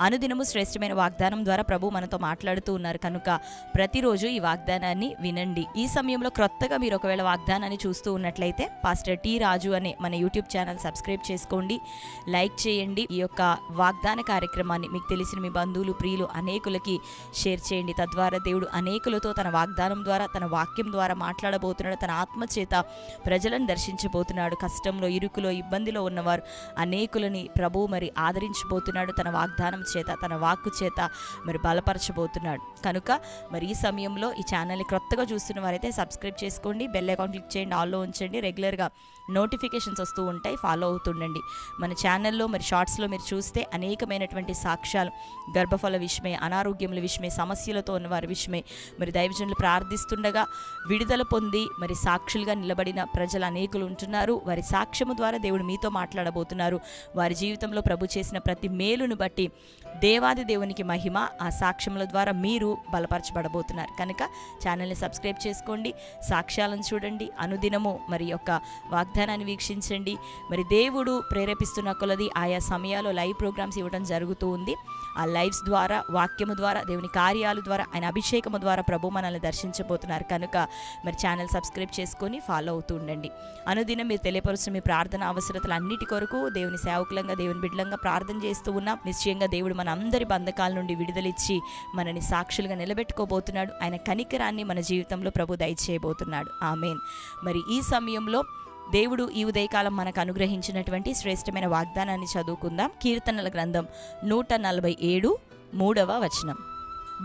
అనుదినము శ్రేష్టమైన వాగ్దానం ద్వారా ప్రభు మనతో మాట్లాడుతూ ఉన్నారు. కనుక ప్రతిరోజు ఈ వాగ్దానాన్ని వినండి. ఈ సమయంలో క్రొత్తగా మీరు ఒకవేళ వాగ్దానాన్ని చూస్తూ ఉన్నట్లయితే పాస్టర్ టి రాజు అనే మన యూట్యూబ్ ఛానల్ సబ్స్క్రైబ్ చేసుకోండి. లైక్ చేయండి. ఈ యొక్క వాగ్దాన కార్యక్రమాన్ని మీకు తెలిసిన మీ బంధువులు ప్రియులు అనేకులకి షేర్ చేయండి. తద్వారా దేవుడు అనేకులతో తన వాగ్దానం ద్వారా తన వాక్యం ద్వారా మాట్లాడబోతున్నాడు. తన ఆత్మచేత ప్రజలను దర్శించబోతున్నాడు. కష్టంలో ఇరుకులో ఇబ్బందిలో ఉన్నవారు అనేకులని ప్రభు మరి ఆదరించబోతున్నాడు. తన వాగ్దానం చేత తన వాక్కు చేత మరి బలపరచబోతున్నాడు. కనుక మరి ఈ సమయంలో ఈ ఛానల్ని క్రొత్తగా చూస్తున్న వారైతే సబ్స్క్రైబ్ చేసుకోండి బెల్ అకౌంట్ క్లిక్ చేయండి ఆల్లో ఉంచండి రెగ్యులర్గా నోటిఫికేషన్స్ వస్తూ ఉంటాయి ఫాలో అవుతుండండి. మన ఛానల్లో మరి షార్ట్స్లో మీరు చూస్తే అనేకమైనటువంటి సాక్ష్యాలు గర్భఫల విషయమే అనారోగ్యముల విషయమే సమస్యలతో ఉన్న వారి మరి దైవజనులు ప్రార్థిస్తుండగా విడుదల పొంది మరి సాక్షులుగా నిలబడిన ప్రజలు అనేకులు ఉంటున్నారు. వారి సాక్ష్యము ద్వారా దేవుడు మీతో మాట్లాడబోతున్నారు. వారి జీవితంలో ప్రభు చేసిన ప్రతి మేలును బట్టి దేవాది దేవునికి మహిమ ఆ సాక్ష్యముల ద్వారా మీరు బలపరచబడబోతున్నారు. కనుక ఛానల్ని సబ్స్క్రైబ్ చేసుకోండి. సాక్ష్యాలను చూడండి. అనుదినము మరి యొక్క వాగ్దానాన్ని వీక్షించండి. మరి దేవుడు ప్రేరేపిస్తున్న కొలది ఆయా సమయాల్లో లైవ్ ప్రోగ్రామ్స్ ఇవ్వడం జరుగుతూ ఉంది. ఆ లైవ్స్ ద్వారా వాక్యము ద్వారా దేవుని కార్యాల ద్వారా ఆయన అభిషేకము ద్వారా ప్రభు మనల్ని దర్శించబోతున్నారు. కనుక మరి ఛానల్ సబ్స్క్రైబ్ చేసుకొని ఫాలో అవుతూ ఉండండి. అనుదినం మీరు తెలియపరుస్తున్న మీ ప్రార్థన అవసరతలు అన్నిటి కొరకు దేవుని సేవకులంగా దేవుని బిడ్డలంగా ప్రార్థన చేస్తూ ఉన్నాం. నిశ్చయంగా దేవుడు మన అందరి బంధకాల నుండి విడుదలిచ్చి మనని సాక్షులుగా నిలబెట్టుకోబోతున్నాడు. ఆయన కనికరాన్ని మన జీవితంలో ప్రభు దయచేయబోతున్నాడు. ఆమెన్. మరి ఈ సమయంలో దేవుడు ఈ ఉదయకాలం మనకు అనుగ్రహించినటువంటి శ్రేష్టమైన వాగ్దానాన్ని చదువుకుందాం. కీర్తనల గ్రంథం నూట నలభై ఏడు మూడవ వచనం.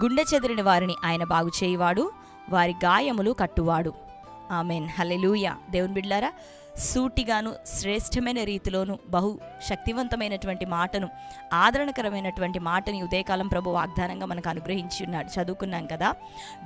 గుండె చెదిరిన వారిని ఆయన బాగు చేయువాడు వారి గాయములు కట్టువాడు. ఆమెన్. హలెలూయ దేవుని బిడ్లారా సూటిగాను శ్రేష్టమైన రీతిలోను బహు శక్తివంతమైనటువంటి మాటను ఆదరణకరమైనటువంటి మాటని ఉదయకాలం ప్రభు వాగ్దానంగా మనకు అనుగ్రహించి ఉన్నాడు. చదువుకున్నాం కదా?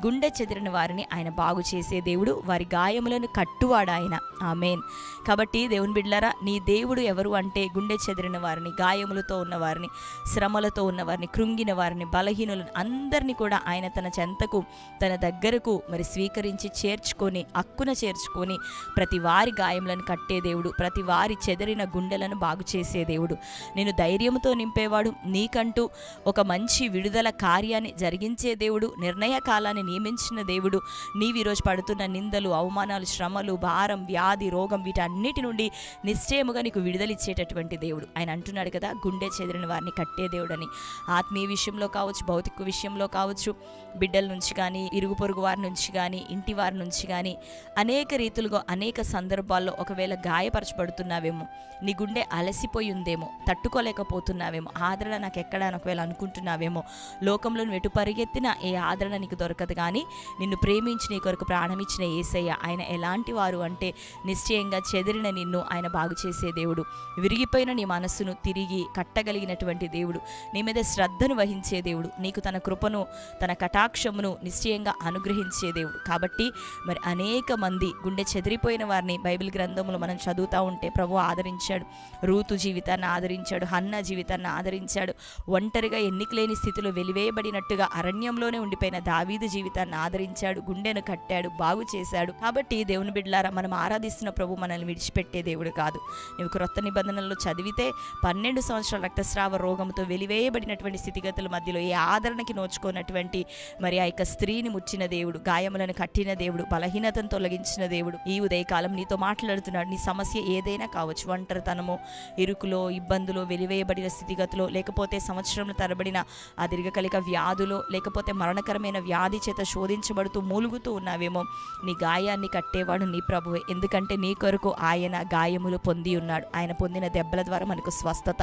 గుండె చెదిరిన వారిని ఆయన బాగు చేసే దేవుడు వారి గాయములను కట్టువాడు ఆయన. ఆమెన్. కాబట్టి దేవుని బిడ్లరా నీ దేవుడు ఎవరు అంటే గుండె చెదిరిన వారిని గాయములతో ఉన్నవారిని శ్రమలతో ఉన్నవారిని కృంగిన వారిని బలహీనులను అందరినీ కూడా ఆయన తన చెంతకు తన దగ్గరకు మరి స్వీకరించి చేర్చుకొని అక్కున చేర్చుకొని ప్రతి వారి గాయములను కట్టే దేవుడు. ప్రతి వారి చెదిరిన గుండెలను బాగు చేసే దేవుడు. నేను ధైర్యంతో నింపేవాడు. నీకంటూ ఒక మంచి విడుదల కార్యాన్ని జరిగించే దేవుడు. నిర్ణయ కాలాన్ని నియమించిన దేవుడు. నీవు ఈరోజు పడుతున్న నిందలు అవమానాలు శ్రమలు భారం వ్యాధి రోగం వీటన్నిటి నుండి నిశ్చయముగా నీకు విడుదలిచ్చేటటువంటి దేవుడు. ఆయన అంటున్నాడు కదా గుండె చెదిరిన వారిని కట్టే దేవుడని. ఆత్మీయ విషయంలో కావచ్చు భౌతిక విషయంలో కావచ్చు బిడ్డల నుంచి కానీ ఇరుగు పొరుగు వారి నుంచి కానీ ఇంటి వారి నుంచి కానీ అనేక రీతులుగా అనేక సందర్భాల్లో ఒకవేళ గాయపరచబడుతున్నావేమో నీ గుండె అలసిపోయి ఉందేమో తట్టుకోలేకపోతున్నావేమో ఆదరణ నాకు ఎక్కడ ఒకవేళ అనుకుంటున్నావేమో లోకంలో నువ్వు ఎటు పరిగెత్తినా ఏ ఆదరణ నీకు దొరకదు కానీ నిన్ను ప్రేమించి నీ కొరకు ప్రాణమిచ్చిన ఏసయ్య ఆయన ఎలాంటి వారు అంటే నిశ్చయంగా చెదిరిన నిన్ను ఆయన బాగు చేసే దేవుడు. విరిగిపోయిన నీ మనస్సును తిరిగి కట్టగలిగినటువంటి దేవుడు. నీ మీద శ్రద్ధను వహించే దేవుడు. నీకు తన కృపను తన కటాక్షమును నిశ్చయంగా అనుగ్రహించే దేవుడు. కాబట్టి మరి అనేక మంది గుండె చెదిరిపోయిన వారిని బైబిల్ గ్రంథములు మనం చదువుతూ ఉంటే ప్రభు ఆదరించాడు. రూతు జీవితాన్ని ఆదరించాడు. హన్న జీవితాన్ని ఆదరించాడు. ఒంటరిగా ఎన్నికలేని స్థితిలో వెలివేయబడినట్టుగా అరణ్యంలోనే ఉండిపోయిన దావీదు జీవితాన్ని ఆదరించాడు. గుండెను కట్టాడు. బాగు చేశాడు. కాబట్టి దేవుని బిడ్డలారా మనం ఆరాధిస్తున్న ప్రభు మనల్ని విడిచిపెట్టే దేవుడు కాదు. నువ్వు క్రొత్త నిబంధనల్లో చదివితే పన్నెండు సంవత్సరాల రక్తస్రావ రోగంతో వెలివేయబడినటువంటి స్థితిగతుల మధ్యలో ఏ ఆదరణకి నోచుకున్నటువంటి మరి ఆ యొక్క స్త్రీని ముచ్చిన దేవుడు గాయములను కట్టిన దేవుడు బలహీనతను తొలగించిన దేవుడు ఈ ఉదయకాలం నీతో మాట్లాడుతూ మాట్లాడుతున్నాడు నీ సమస్య ఏదైనా కావచ్చు ఒంటరితనము ఇరుకులో ఇబ్బందులో వెలివేయబడిన స్థితిగతిలో లేకపోతే సంవత్సరంలో తరబడిన ఆ దీర్ఘకాలిక వ్యాధులో లేకపోతే మరణకరమైన వ్యాధి చేత శోధించబడుతూ మూలుగుతూ ఉన్నావేమో నీ గాయాన్ని కట్టేవాడు నీ ప్రభువే. ఎందుకంటే నీ కొరకు ఆయన గాయములు పొంది ఉన్నాడు. ఆయన పొందిన దెబ్బల ద్వారా మనకు స్వస్థత.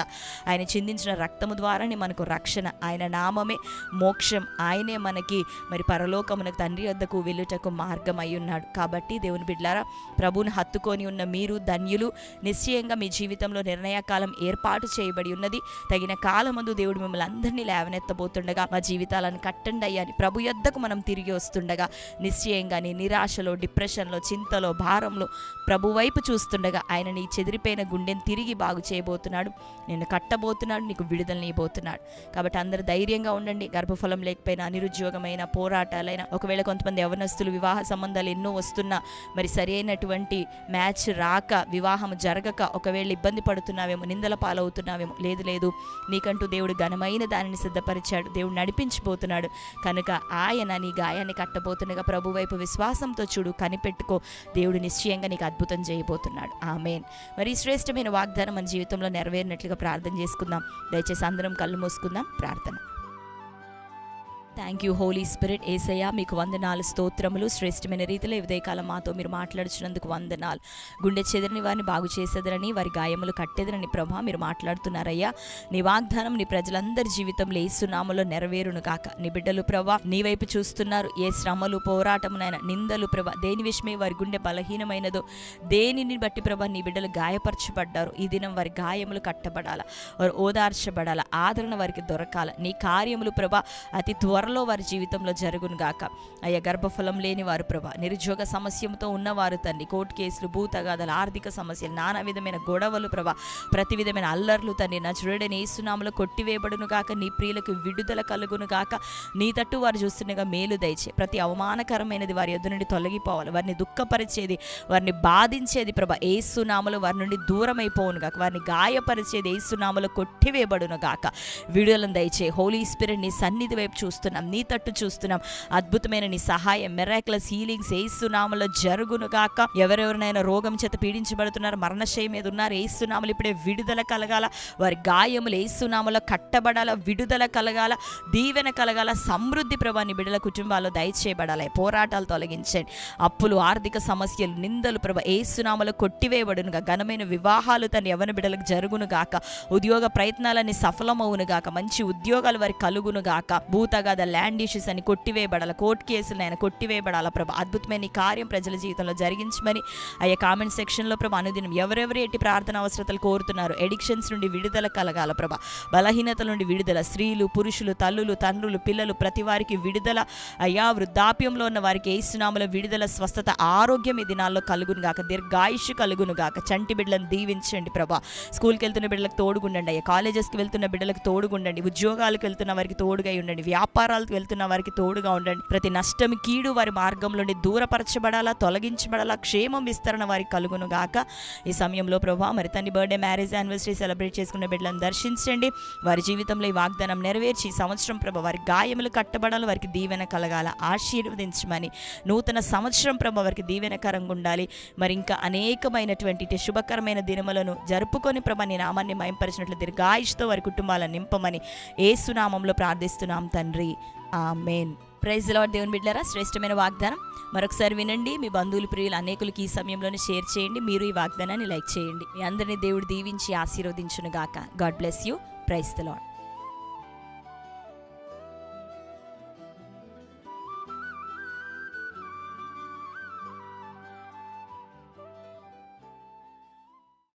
ఆయన చిందించిన రక్తము ద్వారానే మనకు రక్షణ. ఆయన నామమే మోక్షం. ఆయనే మనకి మరి పరలోకమునకు తండ్రి వద్దకు వెళ్ళుటకు మార్గం అయి ఉన్నాడు. కాబట్టి దేవుని బిడ్లారా ప్రభువుని హత్తుకొని ఉన్న మీరు ధన్యులు. నిశ్చయంగా మీ జీవితంలో నిర్ణయకాలం ఏర్పాటు చేయబడి ఉన్నది. తగిన కాలమందు దేవుడు మిమ్మల్ని అందరినీ లేవనెత్తబోతుండగా మా జీవితాలను కట్టండి అయ్యాని ప్రభు యొద్దకు మనం తిరిగి వస్తుండగా నిశ్చయంగా నీ నిరాశలో డిప్రెషన్లో చింతలో భారంలో ప్రభు వైపు చూస్తుండగా ఆయన నీ చెదిరిపోయిన గుండెని తిరిగి బాగు చేయబోతున్నాడు. నిన్ను కట్టబోతున్నాడు నీకు విడుదలనియబోతున్నాడు కాబట్టి అందరూ ధైర్యంగా ఉండండి. గర్భఫలం లేకపోయినా నిరుద్యోగమైన పోరాటాలైనా ఒకవేళ కొంతమంది యవనస్తులు వివాహ సంబంధాలు ఎన్నో వస్తున్నా మరి సరైనటువంటి మ్యాచ్ మ్యాచ్ రాక వివాహం జరగక ఒకవేళ ఇబ్బంది పడుతున్నావేమో నిందల పాలవుతున్నావేమో లేదు లేదు నీకంటూ దేవుడు ఘనమైన దానిని సిద్ధపరిచాడు దేవుడు నడిపించిపోతున్నాడు కనుక ఆయన నీ గాయాన్ని కట్టబోతుండగా ప్రభు వైపు విశ్వాసంతో చూడు కనిపెట్టుకో దేవుడు నిశ్చయంగా నీకు అద్భుతం చేయబోతున్నాడు. ఆమెన్. మరి శ్రేష్టమైన వాగ్దానం మన జీవితంలో నెరవేరినట్లుగా ప్రార్థన చేసుకుందాం. దయచేసి అందరం కళ్ళు మూసుకుందాం ప్రార్థన. Thank you holy spirit Yesayya మీకు వందనాలు స్తోత్రములు. శ్రేష్టమైన రీతిలో ఈ మాతో మీరు మాట్లాడుచున్నందుకు వందనాలు. గుండె చెదిరిని వారిని బాగు చేసేదరని వారి గాయములు కట్టేదరని ప్రభా మీరు మాట్లాడుతున్నారయ్యా. నీ వాగ్దానం నీ ప్రజలందరి జీవితంలో ఏ సునామలో నెరవేరును కాక నీ బిడ్డలు ప్రభా నీ వైపు చూస్తున్నారు. ఏ శ్రమలు పోరాటమునైనా నిందలు ప్రభా దేని విషయమే వారి గుండె బలహీనమైనదో దేనిని బట్టి ప్రభా నీ బిడ్డలు గాయపరచబడ్డారు. ఈ దినం వారి గాయములు కట్టబడాల వారు ఓదార్చబడాల ఆదరణ వారికి దొరకాల. నీ కార్యములు ప్రభా అతి త్వర త్వరలో వారి జీవితంలో జరుగును గాక. అయ్యా గర్భఫలం లేని వారు ప్రభా నిరుద్యోగ సమస్యతో ఉన్నవారు తండ్రి కోర్టు కేసులు భూతగాథలు ఆర్థిక సమస్యలు నానా విధమైన గొడవలు ప్రభా ప్రతి విధమైన అల్లర్లు తండ్రి నా చూడని ఏసునామలో కొట్టివేయబడును గాక నీ ప్రియులకు విడుదల కలుగును గాక. నీ తట్టు వారు చూస్తుండగా మేలు దయచే ప్రతి అవమానకరమైనది వారి యొద్ద నుండి తొలగిపోవాలి. వారిని దుఃఖపరిచేది వారిని బాధించేది ప్రభా ఏసునామలో వారి నుండి దూరం అయిపోవును గాక. వారిని గాయపరిచేది ఏసునామలో కొట్టివేయబడును గాక. విడుదలను దయచే హోలీ స్పిరిట్ నీ సన్నిధి వైపు చూస్తున్న నీ తట్టు చూస్తున్నాం. అద్భుతమైన నీ సహాయం మెరాక్లస్ హీలింగ్స్ ఏసునామలో జరుగును గాక. ఎవరెవరినైనా రోగం చేత పీడించబడుతున్నారు మరణశయం మీద ఉన్నారు ఏస్తున్నాములు ఇప్పుడే విడుదల కలగాల. వారి గాయములు ఏసునామలో కట్టబడాల విడుదల కలగాల దీవెన కలగాల. సమృద్ధి ప్రభాని బిడ్డల కుటుంబాల్లో దయచేయబడాలి. పోరాటాలు తొలగించండి. అప్పులు ఆర్థిక సమస్యలు నిందలు ప్రభ ఏసునామలో కొట్టివేయబడునుగా ఘనమైన వివాహాలు తన యవన బిడ్డలకు జరుగును గాక. ఉద్యోగ ప్రయత్నాలన్నీ సఫలమవును గాక. మంచి ఉద్యోగాలు వారి కలుగును గాక. భూతగాద ల్యాండ్ ఇష్యూస్ అని కొట్టివేయబడాల కోర్టు కేసులు ఆయన కొట్టివేయబడాల ప్రభా. అద్భుతమైన కార్యం ప్రజల జీవితంలో జరిగించమని అయ్యా కామెంట్ సెక్షన్లో ప్రభా అనుదినం ఎవరెవరు ఎట్టి ప్రార్థన అవసరతలు కోరుతున్నారు ఎడిక్షన్స్ నుండి విడుదల కలగాల ప్రభా. బలహీనతల నుండి విడుదల స్త్రీలు పురుషులు తల్లులు తండ్రులు పిల్లలు ప్రతి వారికి విడుదల. అయ్యా వృద్ధాప్యంలో ఉన్న వారికి ఏసునామల విడుదల స్వస్థత ఆరోగ్యం ఈ దినాల్లో కలుగును గాక. దీర్ఘాయుష్ కలుగును గాక. చంటి బిడ్డలను దీవించండి ప్రభా. స్కూల్కి వెళ్తున్న బిడ్డలకు తోడుగుండండి అయ్యా. కాలేజెస్కి వెళ్తున్న బిడ్డలకు తోడుగుండండి. ఉద్యోగాలకు వెళ్తున్న వారికి తోడుగా ఉండండి. వ్యాపారాలకు వెళ్తున్న వారికి తోడుగా ఉండండి. ప్రతి నష్టం కీడు వారి మార్గంలోని దూరపరచబడాలా తొలగించబడాలా క్షేమం విస్తరణ వారికి కలుగును గాక. ఈ సమయంలో ప్రభా మరి తన బర్త్డే మ్యారేజ్ యానివర్సరీ సెలబ్రేట్ చేసుకున్న బిడ్డలను దర్శించండి. వారి జీవితంలో ఈ వాగ్దానం నెరవేర్చి ఈ సంవత్సరం ప్రభ వారి గాయములు కట్టబడాలి వారికి దీవెన కలగాల ఆశీర్వదించమని నూతన సంవత్సరం ప్రభ వారికి దీవెనకరంగా ఉండాలి. మరి ఇంకా అనేకమైనటువంటి శుభకరమైన దినములను జరుపుకొని ప్రభ నీ నామాన్ని మయంపరిచినట్లు దీర్ఘాయుష్తో వారి కుటుంబాలను నింపమని ఏసునామంలో ప్రార్థిస్తున్నాం తండ్రి. మెయిన్ ప్రైజ్ లాడ్ దేవుని బిడ్డారా శ్రేష్టమైన వాగ్దానం. మరొకసారి వినండి మీ బంధువులు ప్రియులు అనేకులకి ఈ సమయంలోనే షేర్ చేయండి మీరు ఈ వాగ్దానాన్ని లైక్ చేయండి. మీ అందరినీ దేవుడు దీవించి ఆశీర్వదించును గాక God bless you praise the Lord